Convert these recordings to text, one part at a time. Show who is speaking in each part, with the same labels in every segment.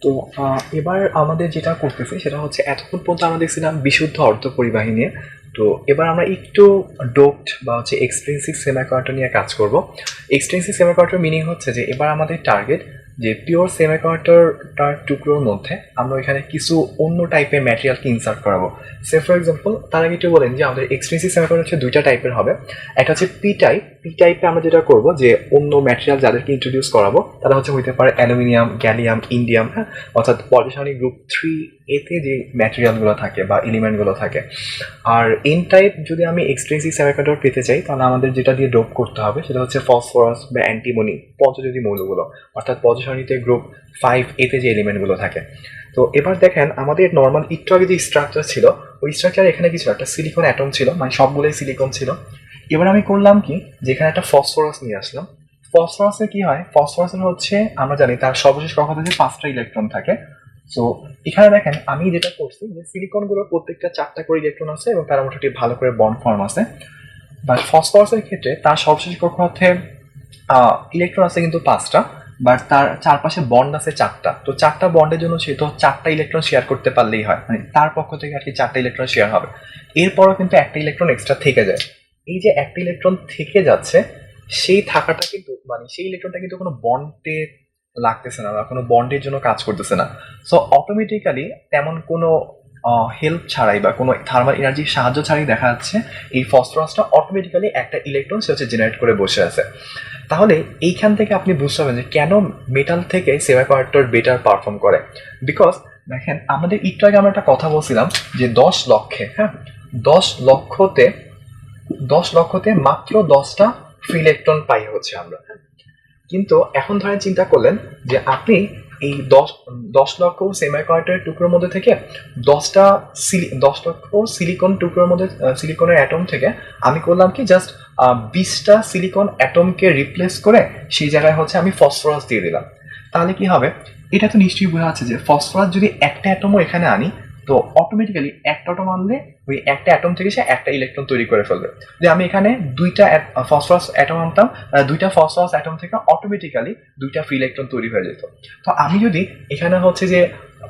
Speaker 1: তো এবার আমাদের যেটা করতেছি সেটা হচ্ছে এতক্ষণ পর্যন্ত আমরা দেখছিলাম বিশুদ্ধ অর্থ পরিবাহী নিয়ে। তো, এবার আমরা একটু ডোপড বা হচ্ছে এক্সপেন্সিভ সেমাকন্ডাক্টর নিয়ে কাজ করব। এক্সপেন্সিভ সেমাকন্ডাক্টর মিনিং হচ্ছে যে, এবার আমাদের টার্গেট যে পিওর সেমিকন্ডাক্টরটার টুকরোর মধ্যে আমরা এখানে কিছু অন্য টাইপের ম্যাটেরিয়ালকে ইনসার্ট করাবো। সে ফর এক্সাম্পল তার আগে একটু বলেন যে আমাদের এক্সপেন্সিভ সেমিকন্ডাক্টর হচ্ছে দুইটা টাইপের হবে। একটা হচ্ছে পি টাইপ পি টাইপে আমরা যেটা করব যে অন্য ম্যাটেরিয়াল যাদেরকে ইন্ট্রোডিউস করাবো, তারা হচ্ছে হইতে পারে অ্যালুমিনিয়াম গ্যালিয়াম ইন্ডিয়াম হ্যাঁ? অর্থাৎ পলিসানি গ্রুপ থ্রি এতে যে ম্যাটেরিয়ালগুলো থাকে বা এলিমেন্টগুলো থাকে। আর এন টাইপ যদি আমি এক্সপেন্সিভ সেমিকন্ডাক্টর পেতে চাই, তাহলে আমাদের যেটা দিয়ে ডোপ করতে হবে সেটা হচ্ছে ফসফরাস বা অ্যান্টিমনি পঞ্চজ্যোতি মৌলগুলো। অর্থাৎ পজিশনিতে গ্রুপ ফাইভ এতে যে এলিমেন্টগুলো থাকে। তো এবার দেখেন, আমাদের নর্মাল একটু যে স্ট্রাকচার ছিল, ওই স্ট্রাকচার এখানে কিছু একটা সিলিকন অ্যাটম ছিল মানে সবগুলোই সিলিকন ছিল। এবার আমি করলাম কি? যেখানে একটা ফসফরাস নিয়ে আসলাম। ফসফরাসে কি হয়? ফসফরাসের হচ্ছে, আমরা জানি তার সর্বশেষ কক্ষপথে পাঁচটা ইলেকট্রন থাকে। সো এখানে দেখেন, আমি যেটা করছি যে সিলিকনগুলোর প্রত্যেকটা চারটা করে ইলেকট্রন আছে এবং তার মোটামুটি ভালো করে বন্ড ফর্ম আছে। বাট ফসফরাসের ক্ষেত্রে তার সর্বশেষ কক্ষপথে ইলেকট্রন আছে কিন্তু পাঁচটা বাট তার চারপাশে বন্ড আছে চারটা। তো চারটা বন্ডের জন্য সে তো চারটা ইলেকট্রন শেয়ার করতে পারলেই হয়। মানে তার পক্ষ থেকে আর কি চারটা ইলেকট্রন শেয়ার হবে। এরপরও কিন্তু একটা ইলেকট্রন এক্সট্রা থেকে যায়। এই যে একটা ইলেকট্রন থেকে যাচ্ছে, সেই থাকাটা কিন্তু মানে সেই ইলেকট্রনটা কিন্তু কোনো বন্ডে লাগতেছে না বা কোনো বন্ডের জন্য কাজ করতেছে না। সো অটোমেটিক্যালি তেমন কোনো হেল্প ছাড়াই বা কোনো থার্মাল এনার্জির সাহায্য ছাড়াই দেখা যাচ্ছে, এই ফসফরাসটা অটোমেটিক্যালি একটা ইলেকট্রন সে হচ্ছে জেনারেট করে বসে আছে। তাহলে এইখান থেকে আপনি বুঝতে পারবেন যে কেন মেটাল থেকে সেমিকন্ডাক্টর বেটার পারফর্ম করে। বিকজ দেখেন, আমাদের একটু আগে আমরা একটা কথা বলছিলাম যে দশ লক্ষে হ্যাঁ? দশ লক্ষতে দশ লক্ষতে মাত্র দশটা ফ্রি ইলেকট্রন পাই হচ্ছে আমরা। কিন্তু এখন ধরেন চিন্তা করলেন যে আপনি এই দশ দশ লক্ষ সেমিকন্ডাক্টরের টুকরোর মধ্যে থেকে দশটা সিলি দশ লক্ষ সিলিকন টুকরোর মধ্যে সিলিকনের অ্যাটম থেকে আমি করলাম কি জাস্ট বিশটা সিলিকন অ্যাটমকে রিপ্লেস করে সেই জায়গায় হচ্ছে আমি ফসফরাস দিয়ে দিলাম। তাহলে কি হবে? এটা তো নিশ্চয়ই বোঝা যাচ্ছে যে ফসফরাস যদি একটা অ্যাটমও এখানে আনি তো অটোমেটিক্যালি একটা অ্যাটম আনলে ওই একটা অ্যাটম থেকে সে একটা ইলেকট্রন তৈরি করে ফেলবে। যে আমি এখানে দুইটা ফসফরাস অ্যাটম আনতাম দুইটা ফসফরাস অ্যাটম থেকে অটোমেটিক্যালি দুইটা ফ্রি ইলেকট্রন তৈরি হয়ে যেত। তো আমি যদি এখানে হচ্ছে যে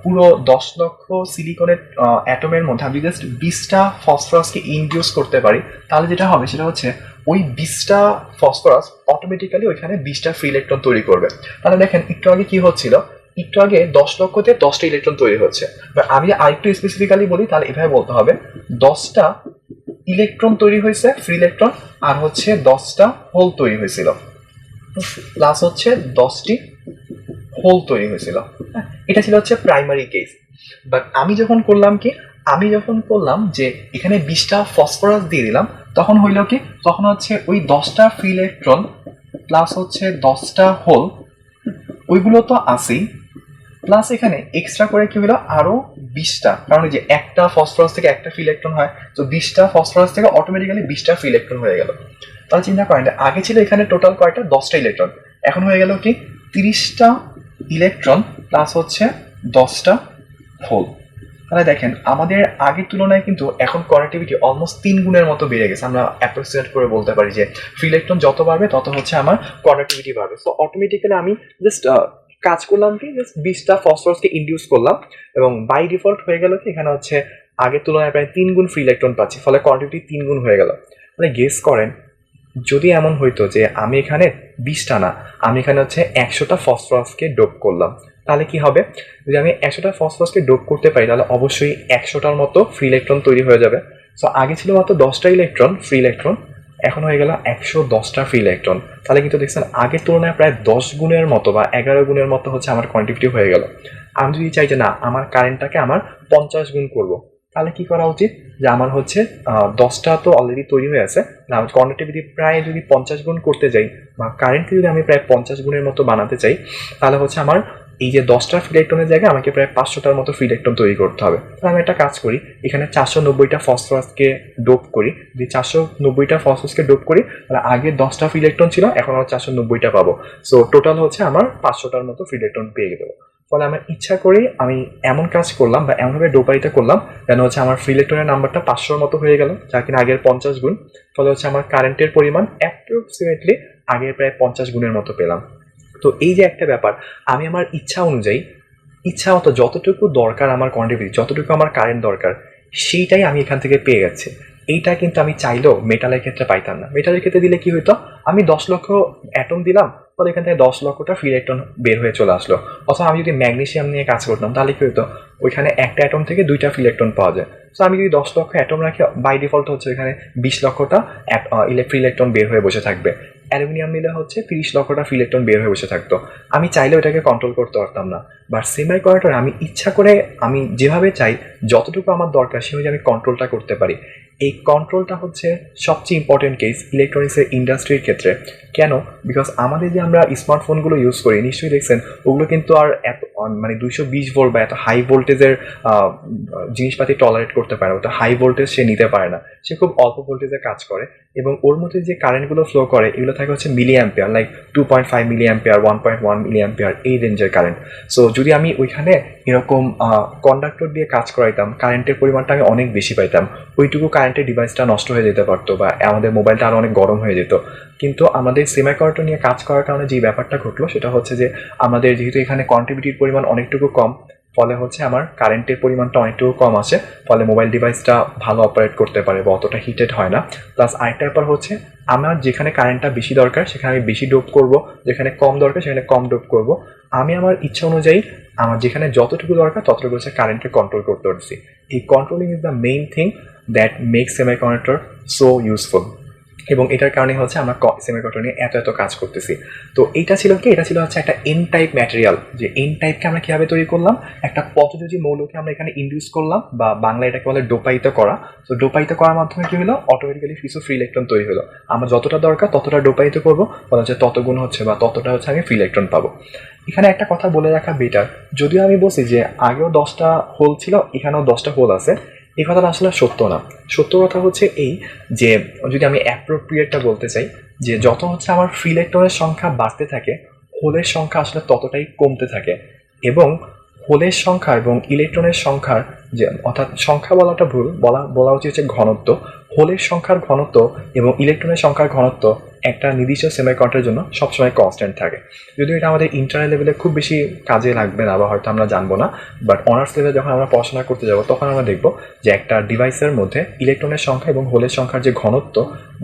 Speaker 1: পুরো দশ লক্ষ সিলিকনের অ্যাটমের মধ্যে আমি জাস্ট বিশটা ফসফরাসকে ইনডিউস করতে পারি, তাহলে যেটা হবে সেটা হচ্ছে ওই বিশটা ফসফরাস অটোমেটিক্যালি ওইখানে বিশটা ফ্রি ইলেকট্রন তৈরি করবে। তাহলে দেখেন, একটু আগে কি হচ্ছিল? একটু আগে দশ লক্ষতে দশটা ইলেকট্রন তৈরি হচ্ছে। আমি আরেকটু স্পেসিফিক্যালি বলি তাহলে এভাবে বলতে হবে দশটা ইলেকট্রন তৈরি হয়েছে ফ্রি ইলেকট্রন আর হচ্ছে দশটা হোল তৈরি হয়েছিল। প্লাস হচ্ছে দশটি হোল তৈরি হয়েছিল। হ্যাঁ, এটা ছিল হচ্ছে প্রাইমারি কেস বাট আমি যখন করলাম কি আমি যখন করলাম যে এখানে বিশটা ফসফরাস দিয়ে দিলাম তখন হইল কি তখন হচ্ছে ওই দশটা ফ্রি ইলেকট্রন প্লাস হচ্ছে দশটা হোল ওইগুলো তো আছেই। প্লাস এখানে এক্সট্রা করে কি হলো? আরও বিশটা। কারণ যে একটা ফসফরাস থেকে একটা ফ্রি ইলেকট্রন হয়, তো বিশটা ফসফরাস থেকে অটোমেটিক্যালি বিশটা ফ্রি ইলেকট্রন হয়ে গেল। তাহলে চিন্তা করেন আগে ছিল এখানে টোটাল কয়টা? দশটা ইলেকট্রন এখন হয়ে গেল কি? তিরিশটা ইলেকট্রন প্লাস হচ্ছে দশটা হোল তাহলে দেখেন, আমাদের আগের তুলনায় কিন্তু এখন কানেক্টিভিটি অলমোস্ট তিন গুণের মতো বেড়ে গেছে। আমরা অ্যাপ্রোক্সিমেট করে বলতে পারি যে ফ্রি ইলেকট্রন যত বাড়বে, তত হচ্ছে আমার কানেক্টিভিটি বাড়বে। সো অটোমেটিক্যালি আমি জাস্ট কাজ করলাম কি জাস্ট বিশটা ফসফরাসকে ইনডিউস করলাম এবং বাই ডিফল্ট হয়ে গেল কি, এখানে হচ্ছে আগের তুলনায় প্রায় তিন গুণ ফ্রি ইলেকট্রন পাচ্ছি, ফলে কোয়ান্টিটি তিন গুণ হয়ে গেল। মানে গেস করেন, যদি এমন হইতো যে আমি এখানে বিশটা না, আমি এখানে হচ্ছে একশোটা ফসফরাসকে ডোপ করলাম, তাহলে কি হবে? যদি আমি একশোটা ফসফরাসকে ডোপ করতে পারি, তাহলে অবশ্যই একশোটার মতো ফ্রি ইলেকট্রন তৈরি হয়ে যাবে। সো আগে ছিল মাত্র দশটা ইলেকট্রন ফ্রি ইলেকট্রন এখন হয়ে গেল একশো দশটা ফ্রি ইলেকট্রন তাহলে কিন্তু দেখছেন, আগের তুলনায় প্রায় দশ গুণের মতো বা এগারো গুণের মতো হচ্ছে আমার কোয়ান্টিটি হয়ে গেল। আমি যদি চাই যে না, আমার কারেন্টটাকে আমার পঞ্চাশ গুণ করব, তাহলে কি করা উচিত? যে আমার হচ্ছে দশটা তো অলরেডি তৈরি হয়ে আছে। না কন্ডাক্টিভিটি প্রায় যদি পঞ্চাশ গুণ করতে যাই, বা কারেন্টকে যদি আমি প্রায় পঞ্চাশ গুণের মতো বানাতে চাই, তাহলে হচ্ছে আমার এই যে দশটা ফ্রি ইলেকট্রনের জায়গায় আমাকে প্রায় পাঁচশোটার মতো ফ্রি ইলেকট্রন তৈরি করতে হবে। তাহলে আমি একটা কাজ করি, এখানে চারশো নব্বইটা ফসফরাসকে ডোপ করি। যদি চারশো নব্বইটা ফসফরাসকে ডোপ করি, তাহলে আগে দশটা ফ্রি ইলেকট্রন ছিল, এখন আমার চারশো নব্বইটা পাবো। সো টোটাল হচ্ছে আমার পাঁচশোটার মতো ফ্রি ইলেকট্রন পেয়ে গেল ফলে আমার ইচ্ছা করে আমি এমন কাজ করলাম বা এমনভাবে ডোপাইটা করলাম, যেন হচ্ছে আমার ফ্রি ইলেকট্রনের নাম্বারটা পাঁচশোর মতো হয়ে গেল যা কিনা আগের পঞ্চাশ গুণ। ফলে হচ্ছে আমার কারেন্টের পরিমাণ অ্যাপ্রক্সিমেটলি আগের প্রায় পঞ্চাশ গুণের মতো পেলাম। তো এই যে একটা ব্যাপার, আমি আমার ইচ্ছা অনুযায়ী, ইচ্ছা মতো যতটুকু দরকার আমার কন্ট্রিবিউট যতটুকু আমার কারেন্ট দরকার, সেইটাই আমি এখান থেকে পেয়ে যাচ্ছি। এইটা কিন্তু আমি চাইলেও মেটালের ক্ষেত্রে পাইতাম না। মেটালের ক্ষেত্রে দিলে কি হইতো? আমি দশ লক্ষ অ্যাটম দিলাম পরে এখান থেকে দশ লক্ষটা ফ্রি ইলেকট্রন বের হয়ে চলে আসলো। অথবা আমি যদি ম্যাগনেসিয়াম নিয়ে কাজ করতাম, তাহলে কি হতো? ওইখানে একটা অ্যাটম থেকে দুইটা ফ্রি ইলেকট্রন পাওয়া যায়। সো আমি যদি দশ লক্ষ অ্যাটম রাখি বাই ডিফল্ট হচ্ছে এখানে বিশ লক্ষটা ফ্রি ইলেকট্রন বের হয়ে বসে থাকবে। অ্যালুমিনিয়াম নিলে হচ্ছে তিরিশ লক্ষটা ফ্রি ইলেকট্রন বের হয়ে বসে থাকতো। আমি চাইলে ওটাকে কন্ট্রোল করতে পারতাম না। বাট সেমাই কন্ডাক্টর আমি ইচ্ছা করে, আমি যেভাবে চাই, যতটুকু আমার দরকার, সে অনুযায়ী আমি কন্ট্রোলটা করতে পারি। এই কন্ট্রোলটা হচ্ছে সবচেয়ে ইম্পর্টেন্ট কেস ইলেকট্রনিক্সের ইন্ডাস্ট্রির ক্ষেত্রে। কেন? বিকজ আমাদের যে আমরা স্মার্টফোনগুলো ইউজ করি, নিশ্চয়ই দেখছেন, ওগুলো কিন্তু আর এত মানে দুইশো বিশ ভোল্ট বা এত হাই ভোল্টেজের জিনিসপাতি টলারেট করতে পারে না, ওটা হাই ভোল্টেজ সে নিতে পারে না। সে খুব অল্প ভোল্টেজে কাজ করে। এবং ওর মধ্যে যে কারেন্টগুলো ফ্লো করে, এগুলো থাকে হচ্ছে milli ampere like two point five milli ampere one point one milli ampere এই রেঞ্জের কারেন্ট সো যদি আমি ওইখানে এরকম কন্ডাক্টর দিয়ে কাজ করাইতাম কারেন্টের পরিমাণটা আমি অনেক বেশি পাইতাম। ওইটুকু কারেন্টের ডিভাইসটা নষ্ট হয়ে যেতে পারতো বা আমাদের মোবাইলটা আরও অনেক গরম হয়ে যেত। কিন্তু আমাদের সেমাইকর্টো নিয়ে কাজ করার কারণে যে ব্যাপারটা ঘটলো, সেটা হচ্ছে যে আমাদের যেহেতু এখানে কন্ট্রিবিউটির পরিমাণ অনেকটুকু কম ফলে হচ্ছে আমার কারেন্টের পরিমাণটা অনেকটুকু কম আসে ফলে মোবাইল ডিভাইসটা ভালো অপারেট করতে পারে বা অতটা হিটেড হয় না। প্লাস আরেকটা ব্যাপার হচ্ছে, আমার যেখানে কারেন্টটা বেশি দরকার, সেখানে আমি বেশি ডোপ করব। যেখানে কম দরকার, সেখানে কম ডোপ করব। আমি আমার ইচ্ছা অনুযায়ী, আমার যেখানে যতটুকু দরকার, ততটুকু হচ্ছে কারেন্টকে কন্ট্রোল করতে পারছি। এই controlling is the main thing that make semiconductor so useful এবং এটার কারণে হচ্ছে আমরা সেমিকন্ডাক্টর নিয়ে এত এত কাজ করতেছি। তো এটা ছিল কি? এটা ছিল হচ্ছে একটা এন টাইপ ম্যাটেরিয়াল যে এন টাইপকে আমরা কীভাবে তৈরি করলাম? একটা পথযোজী মৌলকে আমরা এখানে ইন্ডিউস করলাম বা বাংলা এটাকে বলে ডোপায়িত করা। তো ডোপায়িত করার মাধ্যমে কী হলো? অটোমেটিক্যালি কিছু ফ্রি ইলেকট্রন তৈরি হলো। আমরা যতটা দরকার ততটা ডোপায়িত করব, ফলে হচ্ছে তত গুণ হচ্ছে বা ততটা হচ্ছে আমি ফ্রি ইলেকট্রন পাবো। এখানে একটা কথা বলে রাখা বেটার যদিও আমি বলছি যে আগেও দশটা হোল ছিল, এখানেও দশটা হোল আছে। এই কথাটা আসলে সত্য না। সত্য কথা হচ্ছে এই যে, যদি আমি অ্যাপ্রোপ্রিয়েটটা বলতে চাই, যে যত হচ্ছে আমার ফ্রি ইলেকট্রনের সংখ্যা বাড়তে থাকে হোলের সংখ্যা আসলে ততটাই কমতে থাকে। এবং হোলের সংখ্যা এবং ইলেকট্রনের সংখ্যার যে, অর্থাৎ সংখ্যা বলাটা ভুল, বলা বলা উচিত হচ্ছে ঘনত্ব। হোলের সংখ্যার ঘনত্ব এবং ইলেকট্রনের সংখ্যার ঘনত্ব একটা নির্দিষ্ট সেমিকন্ডাক্টরের জন্য সবসময় কনস্ট্যান্ট থাকে। যদিও এটা আমাদের ইন্টারনাল লেভেলে খুব বেশি কাজে লাগবে না বা হয়তো আমরা জানব না বাট অনার্স লেভেলে যখন আমরা পড়াশোনা করতে যাব, তখন আমরা দেখব যে একটা ডিভাইসের মধ্যে ইলেকট্রনের সংখ্যা এবং হোলের সংখ্যার যে ঘনত্ব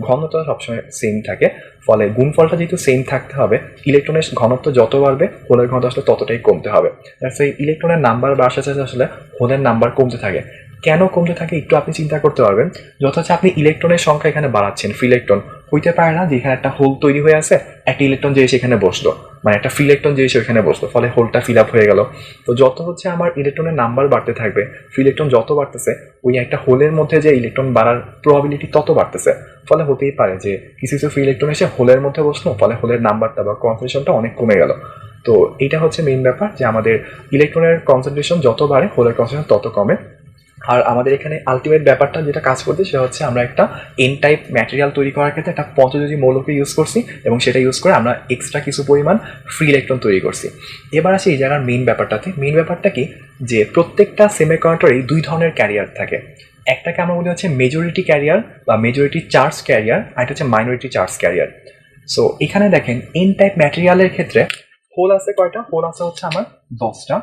Speaker 1: ঘনত্ব সবসময় সেম থাকে। ফলে গুণফলটা যেহেতু সেম থাকতে হবে ইলেকট্রনের ঘনত্ব যত বাড়বে হোলের ঘনত্ব আসলে ততটাই কমতে হবে। সেই ইলেকট্রনের নাম্বার বাড়ার সাথে আসলে হোলের নাম্বার কমতে থাকে। কেন কমতে থাকে একটু আপনি চিন্তা করতে পারবেন। যত হচ্ছে আপনি ইলেকট্রনের সংখ্যা এখানে বাড়াচ্ছেন ফ্রি ইলেকট্রন হইতে পারে না, যে এখানে একটা হোল তৈরি হয়ে আছে, একটা ইলেকট্রন যে সেখানে বসল। মানে একটা ফ্রি ইলেকট্রন যে সেখানে বসল, ফলে হোলটা ফিল আপ হয়ে গেল। তো যত হচ্ছে আমার ইলেকট্রনের নাম্বার বাড়তে থাকবে ফ্রি ইলেকট্রন যত বাড়তেছে, ওই একটা হোলের মধ্যে যে ইলেকট্রন বাড়ার প্রবাবিলিটি তত বাড়তেছে। ফলে হতেই পারে যে কিছু কিছু ফ্রি ইলেকট্রন এসে হোলের মধ্যে বসল, ফলে হোলের নাম্বারটা বা কনসেন্ট্রেশনটা অনেক কমে গেল। তো এটা হচ্ছে মেইন ব্যাপার যে আমাদের ইলেকট্রনের কনসেন্ট্রেশন যত বাড়ে হোলের কনসেন্ট্রেশন তত কমে। আর আমাদের এখানে আলটিমেট ব্যাপারটা যেটা কাজ করছে সেটা হচ্ছে আমরা একটা এন টাইপ ম্যাটেরিয়াল তৈরি করার ক্ষেত্রে একটা পঞ্চযোজী মৌলকে ইউজ করছি এবং সেটা ইউজ করে আমরা এক্সট্রা কিছু পরিমাণ ফ্রি ইলেকট্রন তৈরি করছি। এবার আসি এই জায়গার মেইন ব্যাপারটাতে। মেইন ব্যাপারটা কি? যে প্রত্যেকটা সেমিকন্ডাক্টরেই দুই ধরনের ক্যারিয়ার থাকে। একটাকে আমরা বলি হচ্ছে মেজরিটি ক্যারিয়ার বা মেজরিটি চার্জ ক্যারিয়ার আর একটা হচ্ছে মাইনরিটি চার্জ ক্যারিয়ার সো এখানে দেখেন এন টাইপ ম্যাটেরিয়ালের ক্ষেত্রে হোল আছে কয়টা? হোল আছে হচ্ছে আমার দশটা।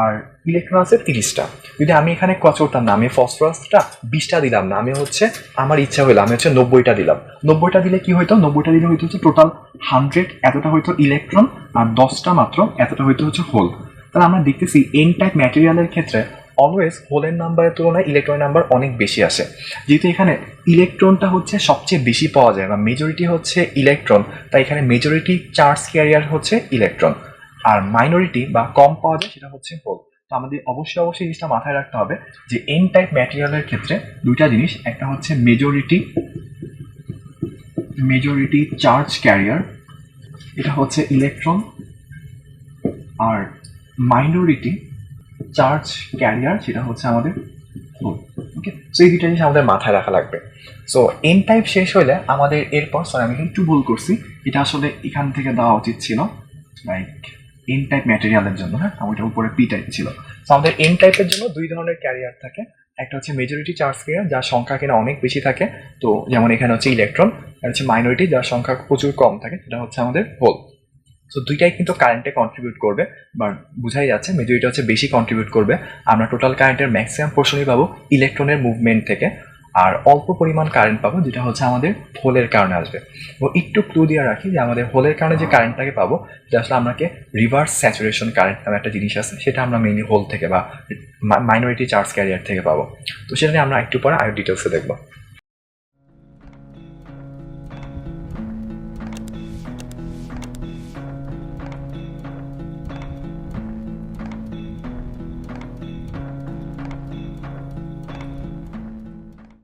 Speaker 1: আর ইলেকট্রন আছে তিরিশটা। যদি আমি এখানে কচরটা না আমি ফসফরাসটা বিশটা দিলাম না আমি হচ্ছে আমার ইচ্ছা হইল, আমি হচ্ছে নব্বইটা দিলাম। নব্বইটা দিলে কি হইতো? নব্বইটা দিলে হইতো হচ্ছে টোটাল হান্ড্রেড এতটা হইতো ইলেকট্রন আর দশটা মাত্র এতটা হইতো হচ্ছে হোল তাহলে আমরা দেখতেছি এন টাইপ ম্যাটেরিয়ালের ক্ষেত্রে অলওয়েজ হোলের নাম্বারের তুলনায় ইলেকট্রনের নাম্বার অনেক বেশি আসে। যেহেতু এখানে ইলেকট্রনটা হচ্ছে সবচেয়ে বেশি পাওয়া যায়, বা মেজরিটি হচ্ছে ইলেকট্রন তাই এখানে মেজরিটি চার্জ ক্যারিয়ার হচ্ছে ইলেকট্রন আর মাইনরিটি বা কম পাওয়া যায় সেটা হচ্ছে হোল তো আমাদের অবশ্যই অবশ্যই জিনিসটা মাথায় রাখতে হবে যে এন টাইপ ম্যাটেরিয়ালের ক্ষেত্রে দুইটা জিনিস, একটা হচ্ছে মেজরিটি মেজরিটি চার্জ ক্যারিয়ার এটা হচ্ছে ইলেকট্রন আর মাইনরিটি চার্জ ক্যারিয়ার সেটা হচ্ছে আমাদের হোল ওকে সো এই দুইটা জিনিস আমাদের মাথায় রাখা লাগবে। সো এন টাইপ শেষ হলে আমাদের এরপর সরি আমি একটু ভুল করছি, এটা আসলে এখান থেকে দেওয়া উচিত ছিল লাইক এন টাইপ ম্যাটেরিয়ালের জন্য হ্যাঁ? ওইটা উপরে পি টাইপ ছিল। তো আমাদের এন টাইপের জন্য দুই ধরনের ক্যারিয়ার থাকে। একটা হচ্ছে মেজরিটি চার্জ ক্যারিয়ার যার সংখ্যা কিনা অনেক বেশি থাকে। তো যেমন এখানে হচ্ছে ইলেকট্রন আর হচ্ছে মাইনরিটি যার সংখ্যা প্রচুর কম থাকে, সেটা হচ্ছে আমাদের হোল সো দুইটাই কিন্তু কারেন্টে কন্ট্রিবিউট করবে, বা বোঝাই যাচ্ছে মেজরিটি হচ্ছে বেশি কন্ট্রিবিউট করবে। আমরা টোটাল কারেন্টের ম্যাক্সিমাম পোর্শনই পাবো ইলেকট্রনের মুভমেন্ট থেকে। আর অল্প পরিমাণ কারেন্ট পাবো, যেটা হচ্ছে আমাদের হোলের কারণে আসবে। ও একটু ক্লু দিয়ে রাখি যে আমাদের হোলের কারণে যে কারেন্টটাকে পাবো যেটা আসলে আমাকে রিভার্স স্যাচুরেশন কারেন্ট নামে একটা জিনিস আছে, সেটা আমরা মেইনলি হোল থেকে বা মাইনরিটি চার্জ ক্যারিয়ার থেকে পাবো। তো সেটা নিয়ে আমরা একটু পরে আরও ডিটেলসে দেখব।